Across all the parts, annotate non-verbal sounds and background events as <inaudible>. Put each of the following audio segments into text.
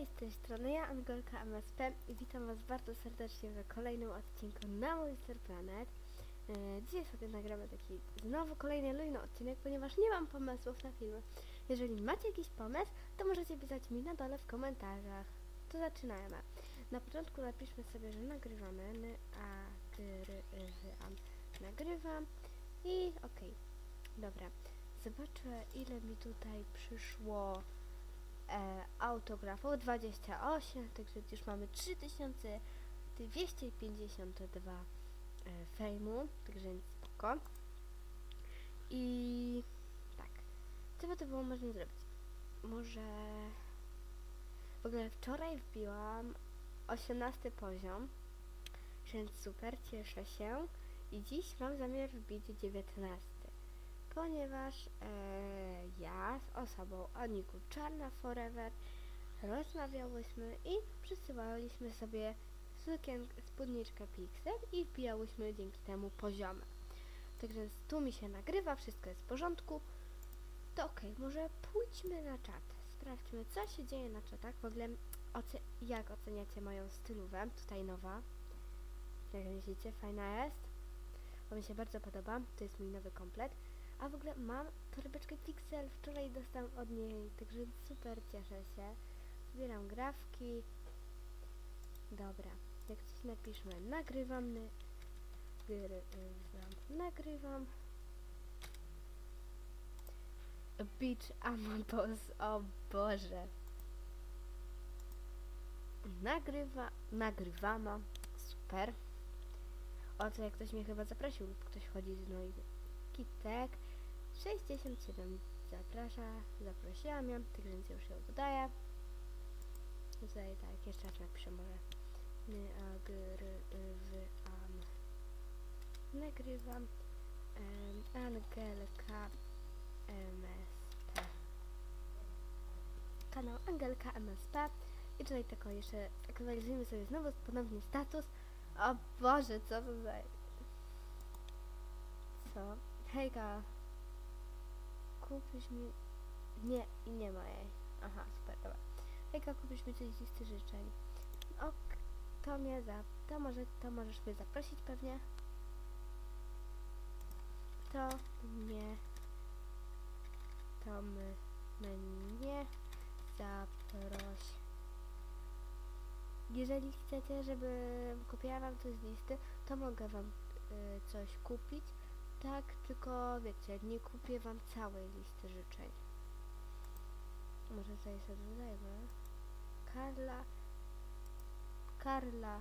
Cześć, z tej strony ja, Angolka MSP i witam Was bardzo serdecznie w kolejnym odcinku na Monster Planet. E, dzisiaj sobie nagramy taki znowu kolejny luźny odcinek, ponieważ nie mam pomysłów na filmy. Jeżeli macie jakiś pomysł, to możecie pisać mi na dole w komentarzach. To zaczynajmy. Na początku napiszmy sobie, że nagrywamy, a grywam, nagrywam i okej, dobra. Zobaczę ile mi tutaj przyszło autografów 28, także już mamy 3252 e, fejmu, także nic spoko. I tak, co by to było można zrobić? Może w ogóle wczoraj wbiłam 18 poziom, więc super, cieszę się. I dziś mam zamiar wbić 19 ponieważ e, ja z osobą niku Czarna Forever rozmawiałyśmy i przysyłałyśmy sobie sukien, spódniczkę Pixel i wbijałyśmy dzięki temu poziomy. Także tu mi się nagrywa, wszystko jest w porządku. To okej, może pójdźmy na czat. Sprawdźmy, co się dzieje na czatach. W ogóle oce jak oceniacie moją stylówę? Tutaj nowa. Jak myślicie, fajna jest? Bo mi się bardzo podoba. To jest mój nowy komplet. A w ogóle mam torebeczkę Pixel, wczoraj dostałam od niej, także super cieszę się. Zbieram grafki. Dobra, jak coś napiszmy, nagrywam, ny, grywam, nagrywam. Beach Amabos, o Boże. Nagrywa, nagrywamy, super. O, to jak ktoś mnie chyba zaprosił lub ktoś chodzi z i Kitek 67 zaprasza, zaprosiłam ją, tak więc już ją dodaję. Tutaj tak, jeszcze raz napiszę może nagrywam nagrywam. Um, Angelka MSP kanał Angelka MSP i tutaj tylko jeszcze aktualizujemy sobie znowu ponownie status. O Boże, co to co? Hejka. Kupisz mi... Nie, i nie ma jej. Aha, super, dobra. Hejka, kupisz mi coś z listy życzeń. Ok, to mnie za... To może, to możesz mnie zaprosić pewnie. To mnie... To my, mnie zaproś. Jeżeli chcecie, żeby kupiła wam coś z listy, to mogę wam y, coś kupić. Tak, tylko wiecie, nie kupię wam całej listy życzeń. Może tutaj sobie dodajmy. Karla. Karla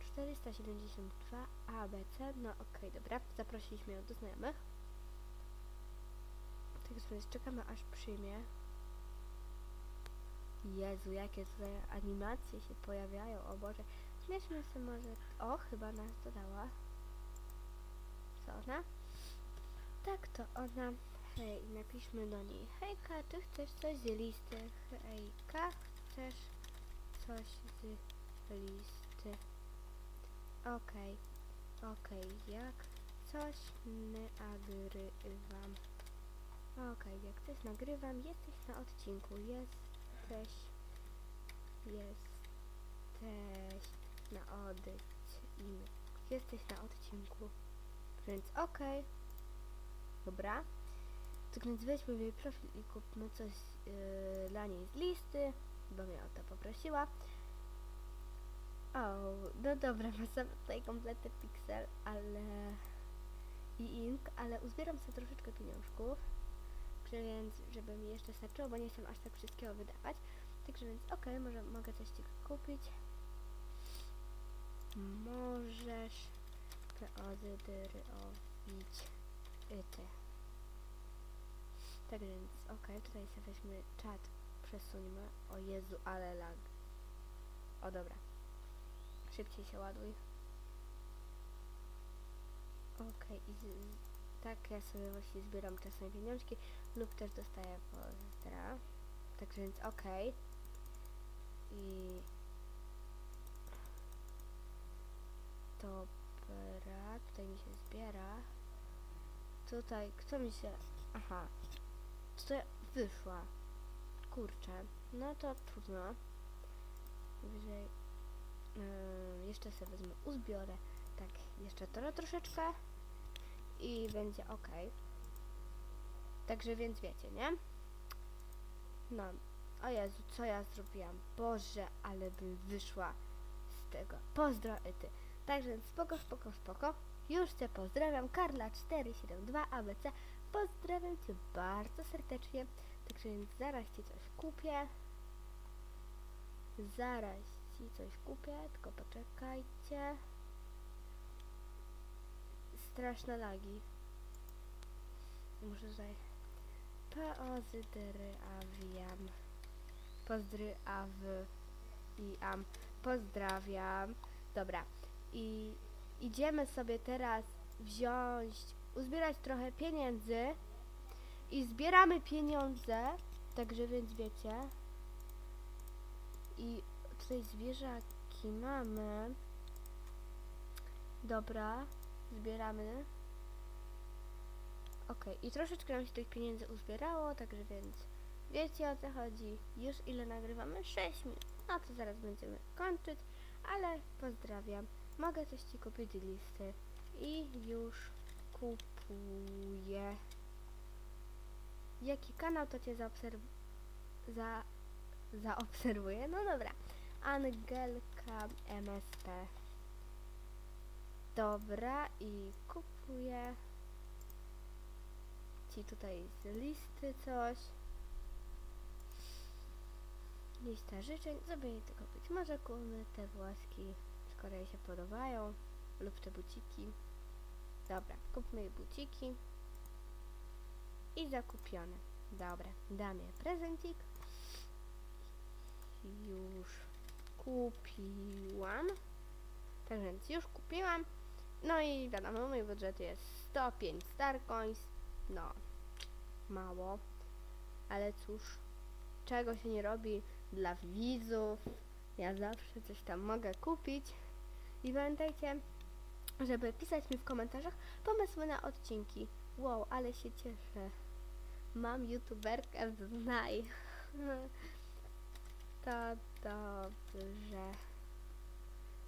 472 ABC. No okej, okay, dobra. Zaprosiliśmy ją do znajomych. Tak więc czekamy aż przyjmie. Jezu, jakie tutaj animacje się pojawiają. O Boże. Zmierzmy sobie może... O, chyba nas dodała. Co ona? Tak, to ona. Hej, napiszmy do niej. Hejka, ty chcesz coś z listy? Hejka, chcesz coś z listy? Okej, okay. okej, okay. jak coś nagrywam. Okej, okay. jak coś nagrywam, jesteś na odcinku, jesteś, jesteś na odcinku, jesteś na odcinku, więc okej. Okay. Dobra. Tak więc weźmy jej profil i kupmy coś yy, dla niej z listy, bo mnie o to poprosiła. O, no dobra, ma sobie tutaj kompletny pixel, ale i ink, ale uzbieram sobie troszeczkę pieniążków, więc żeby mi jeszcze starczyło, bo nie chcę aż tak wszystkiego wydawać. Także więc okej, okay, może mogę coś ci kupić. Możesz przeozdrowić ty. Tak więc, ok, tutaj sobie weźmy czat, przesuńmy. O Jezu, ale lag. O dobra. Szybciej się ładuj. Ok, i z, tak ja sobie właśnie zbieram czasem pieniążki lub też dostaję pozdra. Tak więc ok. I dobra, tutaj mi się zbiera. Tutaj, kto mi się... Aha. Co wyszła? Kurczę. No to trudno. Wyżej. Yy, jeszcze sobie wezmę, uzbiorę. Tak, jeszcze to troszeczkę. I będzie ok. Także więc wiecie, nie? No. O Jezu, co ja zrobiłam? Boże, ale bym wyszła z tego. Pozdro ty. Także spoko, spoko, spoko. Już Cię pozdrawiam. Karla472 ABC. Pozdrawiam Cię bardzo serdecznie. Także zaraz Ci coś kupię. Zaraz Ci coś kupię, tylko poczekajcie. Straszne lagi. Muszę tutaj Pozydry awiam. Pozdry aw i am. Pozdrawiam. Dobra. I idziemy sobie teraz wziąć, uzbierać trochę pieniędzy i zbieramy pieniądze, także więc wiecie. I tutaj zwierzaki mamy. Dobra, zbieramy. Okej, i troszeczkę nam się tych pieniędzy uzbierało, także więc wiecie o co chodzi. Już ile nagrywamy? 6 minut. No to zaraz będziemy kończyć, ale pozdrawiam. Mogę coś Ci kupić listy i już kupuję. Jaki kanał to Cię zaobserw... za... zaobserwuję? No dobra. Angelka MSP. Dobra i kupuję Ci tutaj z listy coś. Lista życzeń, jej tylko być może kupmy te włoski, skoro jej się podobają, lub te buciki. Dobra, kupmy jej buciki. I zakupione. Dobra, dam jej prezencik. Już kupiłam. Tak więc już kupiłam. No i wiadomo, mój budżet jest 105 Starcoins. No, mało. Ale cóż, czego się nie robi dla widzów. Ja zawsze coś tam mogę kupić. I pamiętajcie, żeby pisać mi w komentarzach pomysły na odcinki. Wow, ale się cieszę. Mam youtuberkę znaj. <laughs> To dobrze.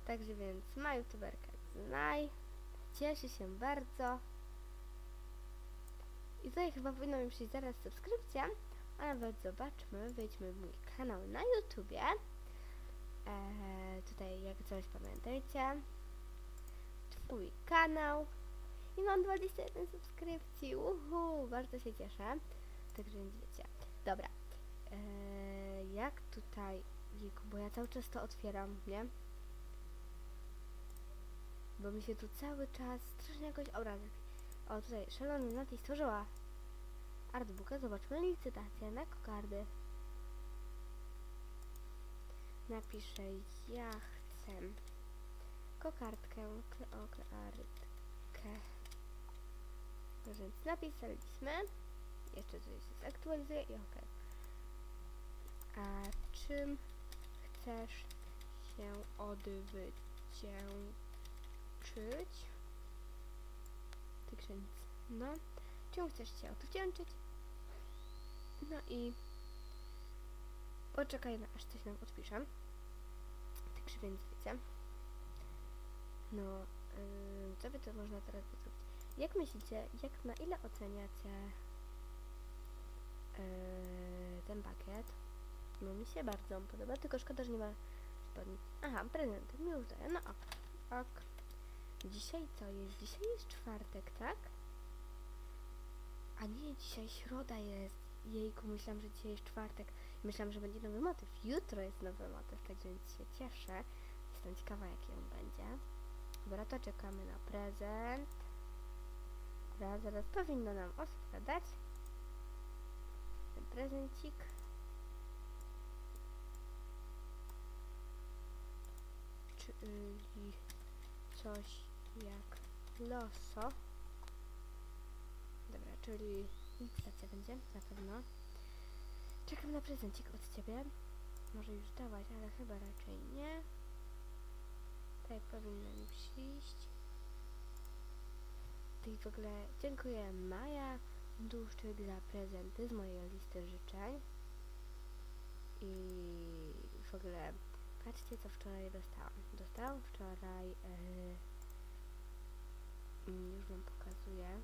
Także więc ma youtuberkę znaj. Cieszę się bardzo. I tutaj chyba powinno mi przyjść zaraz subskrypcja. A nawet zobaczmy, wejdźmy w mój kanał na YouTubie. Eee, tutaj coś pamiętajcie. Twój kanał. I mam 21 subskrypcji. Uhu, bardzo się cieszę. Także więc wiecie. Dobra. Eee, jak tutaj... Jejku, bo ja cały czas to otwieram, nie? Bo mi się tu cały czas strasznie jakoś obrazek. O, tutaj szalony Nati stworzyła artbooka. Zobaczmy licytację na kokardy. Napiszę ja chcę kokardkę, kleokardkę. No więc napisaliśmy. Jeszcze coś się zaktualizuje i ok. A czym chcesz się odwdzięczyć? Także nic. No. Czemu chcesz się odwdzięczyć? No i poczekajmy aż coś nam odpisze. Także więc No, yy, co by to można teraz zrobić? Jak myślicie, jak na ile oceniacie yy, ten pakiet? No mi się bardzo on podoba, tylko szkoda, że nie ma spodni. Aha, prezent, mi już daje, no ok, ok. Dzisiaj co jest? Dzisiaj jest czwartek, tak? A nie, dzisiaj środa jest. Jejku, myślałam, że dzisiaj jest czwartek. Myślałam, że będzie nowy motyw. Jutro jest nowy motyw, tak więc się cieszę. Jestem ciekawa, jaki on będzie. Dobra, to czekamy na prezent. Dobra, zaraz powinno nam odkładać. Ten prezencik. Czyli coś jak loso. Dobra, czyli licytacja będzie, na pewno. Czekam na prezencik od ciebie. Może już dawać, ale chyba raczej nie. Powinno mi przyjść. I w ogóle dziękuję Maja Duszczyk za prezenty z mojej listy życzeń. I w ogóle patrzcie co wczoraj dostałam. Dostałam wczoraj, yy, już wam pokazuję.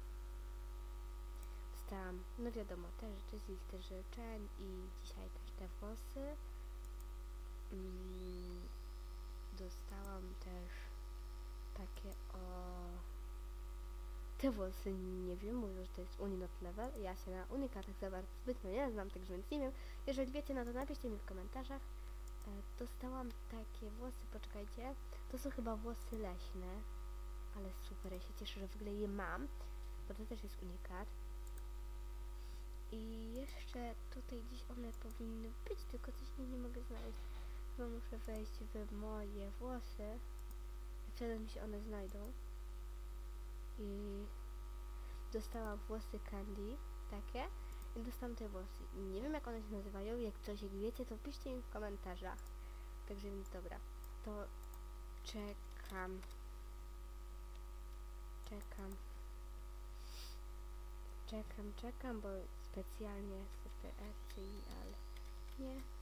Dostałam, no wiadomo, te rzeczy z listy życzeń i dzisiaj też te włosy. Mm, dostałam też takie o... Te włosy nie wiem, mówią, że to jest Uninot Level. Ja się na unikatach za bardzo zbytnio nie znam, także więc nie wiem. Jeżeli wiecie, no to napiszcie mi w komentarzach. E, dostałam takie włosy, poczekajcie. To są chyba włosy leśne. Ale super, ja się cieszę, że w ogóle je mam. Bo to też jest unikat. I jeszcze tutaj gdzieś one powinny być, tylko coś nie, nie mogę znaleźć. Chyba muszę wejść w moje włosy. Wtedy mi się one znajdą. I dostałam włosy Candy, takie. I dostałam te włosy. Nie wiem jak one się nazywają. Jak coś jak wiecie, to piszcie mi w komentarzach. Także więc dobra. To czekam. Czekam. Czekam, czekam, bo specjalnie specjalnie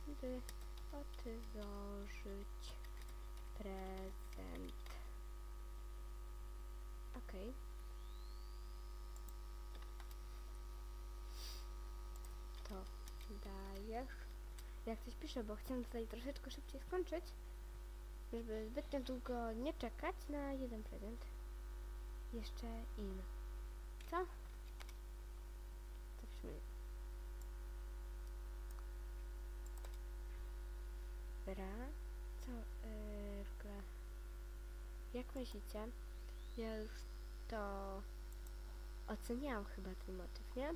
nie by otworzyć prezent. Okej. To dajesz. Jak coś piszę, bo chcę tutaj troszeczkę szybciej skończyć, żeby zbytnio długo nie czekać na jeden prezent. Jeszcze in. Co? To brzmi. Bra? Co? Yy, w ogóle. Jak myślicie? Ja już to oceniałam chyba ten motyw, nie?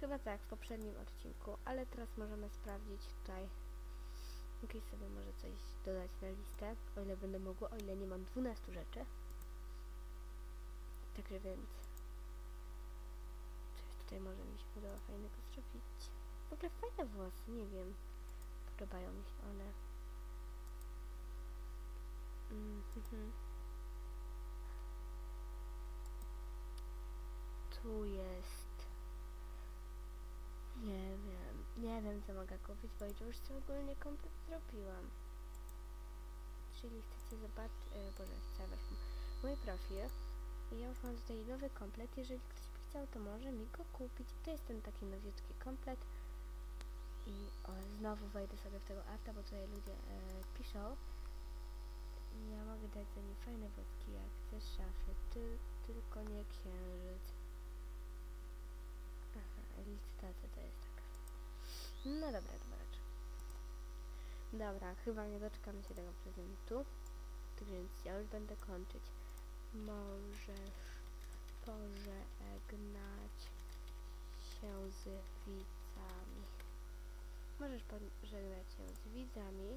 Chyba tak, w poprzednim odcinku, ale teraz możemy sprawdzić tutaj. Jakieś sobie może coś dodać na listę, o ile będę mogła, o ile nie mam 12 rzeczy. Także więc coś tutaj może mi się udało fajnego zrobić. W ogóle fajne włosy, nie wiem. Podobają mi się one. Mm, mhm. Tu jest. Nie wiem. Nie wiem co mogę kupić, bo już co ogólnie komplet zrobiłam. Czyli chcecie zobaczyć. Yy, Boże, chcę wejść w mój profil. I ja już mam tutaj nowy komplet. Jeżeli ktoś by chciał, to może mi go kupić. To jest ten taki nowiutki komplet. I o, znowu wejdę sobie w tego arta, bo tutaj ludzie e, piszą. Ja mogę dać za nie fajne wodki, jak chcesz szafy, ty, tylko nie księżyc. Aha, licytacja to jest taka. No dobra, dobra. Dobra, chyba nie doczekam się tego prezentu. Więc ja już będę kończyć. Możesz pożegnać się z widzami. Możesz pożegnać się z widzami,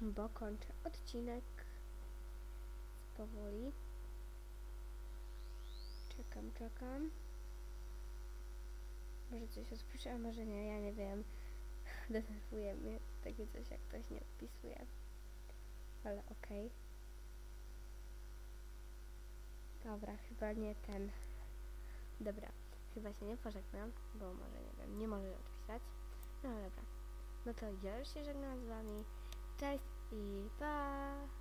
bo kończę odcinek powoli. Czekam, czekam. Może coś usłyszę, a może nie, ja nie wiem. <laughs> Denerwuje mnie takie coś, jak ktoś nie odpisuje. Ale okej. Dobra, chyba nie ten. Dobra, chyba się nie pożegnam, bo może nie wiem, nie może odpisać. No dobra. No to ja już się żegnam z wami. Cześć i pa!